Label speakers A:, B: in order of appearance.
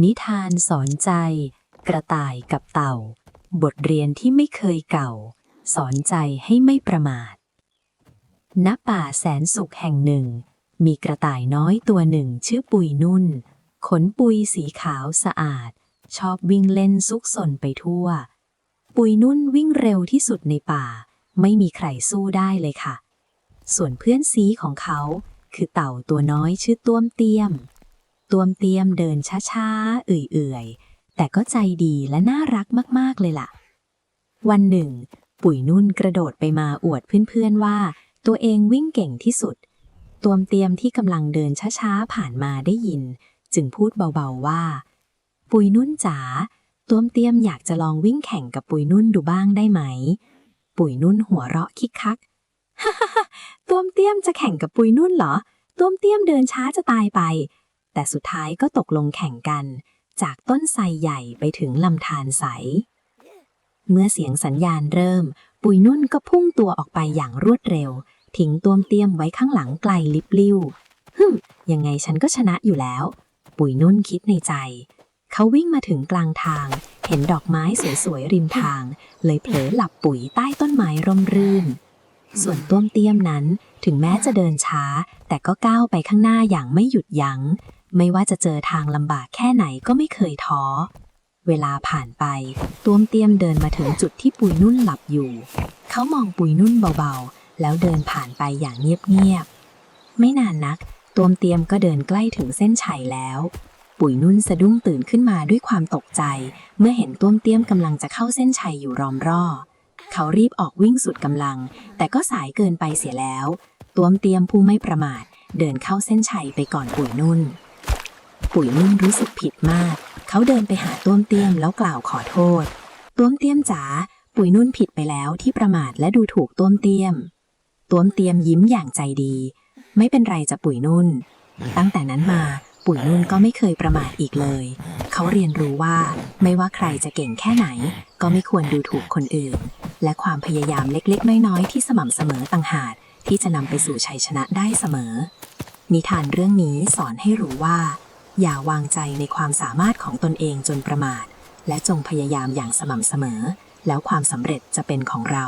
A: นิทานสอนใจ กระต่ายกับเต่า บทเรียนที่ไม่เคยเก่า สอนใจให้ไม่ประมาท ณ ป่าแสนสุขแห่งหนึ่ง มีกระต่ายน้อยตัวหนึ่งชื่อปุยนุ่น ขนปุยสีขาวสะอาด ชอบวิ่งเล่นซุกซนไปทั่ว ปุยนุ่นวิ่งเร็วที่สุดในป่า ไม่มีใครสู้ได้เลยค่ะ ส่วนเพื่อนซีของเขา คือเต่าตัวน้อยชื่อต้วมเตี้ยม ต้วมเตี้ยมเดินช้าๆ เอื่อยๆ แต่ก็ใจดีและน่ารักมากๆเลยล่ะ วันหนึ่ง ปุ๋ยนุ่นกระโดดไปมาอวดเพื่อนๆว่า ตัวเองวิ่งเก่งที่สุดต้วมเตี้ยมที่กำลังเดินช้าๆ ผ่านมาได้ยิน จึงพูดเบาๆว่า ปุยนุ่นจ๋าต้วมเตี้ยมอยากจะลองวิ่งแข่งกับปุยนุ่นดูบ้างได้ไหม ปุยนุ่นหัวเราะคิกคักฮ่าฮ่าต้วมเตี้ยมจะแข่งกับปุยนุ่นเหรอต้วมเตี้ยมเดินช้าจะตายไป แต่สุดท้ายก็ตกลงแข่งกัน จากต้นไทรใหญ่ไปถึงลำธารใส เมื่อเสียงสัญญาณเริ่ม ปุยนุ่นก็พุ่งตัวออกไปอย่างรวดเร็ว ทิ้งต้วมเตี้ยมไว้ข้างหลังไกลลิบลิ่วฮึมยังไงฉันก็ชนะอยู่แล้ว ปุยนุ่นคิดในใจ เขาวิ่งมาถึงกลางทาง เห็นดอกไม้สวยๆริมทาง เลยเผลอหลับปุ๋ยใต้ต้นไม้ร่มรื่น ส่วนต้วมเตี้ยมนั้นถึงแม้จะเดินช้า แต่ก็ก้าวไปข้างหน้าอย่างไม่หยุดยัง้ง ไม่ว่าจะเจอทางลำบากแค่ไหนก็ไม่เคยท้อ เวลาผ่านไปต้วมเตี้ยมเดินมาถึงจุดที่ปุยนุ่นหลับอยู่ เขามองปุยนุ่นเบาๆ แล้วเดินผ่านไปอย่างเงียบๆ ไม่นานนักต้วมเตี้ยมก็เดินใกล้ถึงเส้นชัยแล้ว ปุยนุ่นสะดุ้งตื่นขึ้นมาด้วยความตกใจ เมื่อเห็นต้วมเตี้ยมกำลังจะเข้าเส้นชัยอยู่รอมรอเขารีบออกวิ่งสุดกำลัง แต่ก็สายเกินไปเสียแล้วต้วมเตี้ยมผู้ไม่ประมาทเดินเข้าเส้นชัยไปก่อนปุยนุ่น ปุ๋ยนุ่นรู้สึกผิดมาก เขาเดินไปหาต้วมเตี้ยมแล้วกล่าวขอโทษ ต้วมเตี้ยมจ๋าปุ๋ยนุ่นผิดไปแล้วที่ประมาทและดูถูกต้วมเตี้ยม ต้วมเตี้ยมยิ้มอย่างใจดี ไม่เป็นไรจะปุ๋ยนุ่น ตั้งแต่นั้นมาปุ๋ยนุ่นก็ไม่เคยประมาทอีกเลย เขาเรียนรู้ว่าไม่ว่าใครจะเก่งแค่ไหน ก็ไม่ควรดูถูกคนอื่น และความพยายามเล็กๆ น้อยๆ ที่สม่ำเสมอต่างหากที่จะนำไปสู่ชัยชนะได้เสมอ นิทานเรื่องนี้สอนให้รู้ว่า อย่าวางใจในความสามารถของตนเองจนประมาท และจงพยายามอย่างสม่ำเสมอ แล้วความสำเร็จจะเป็นของเรา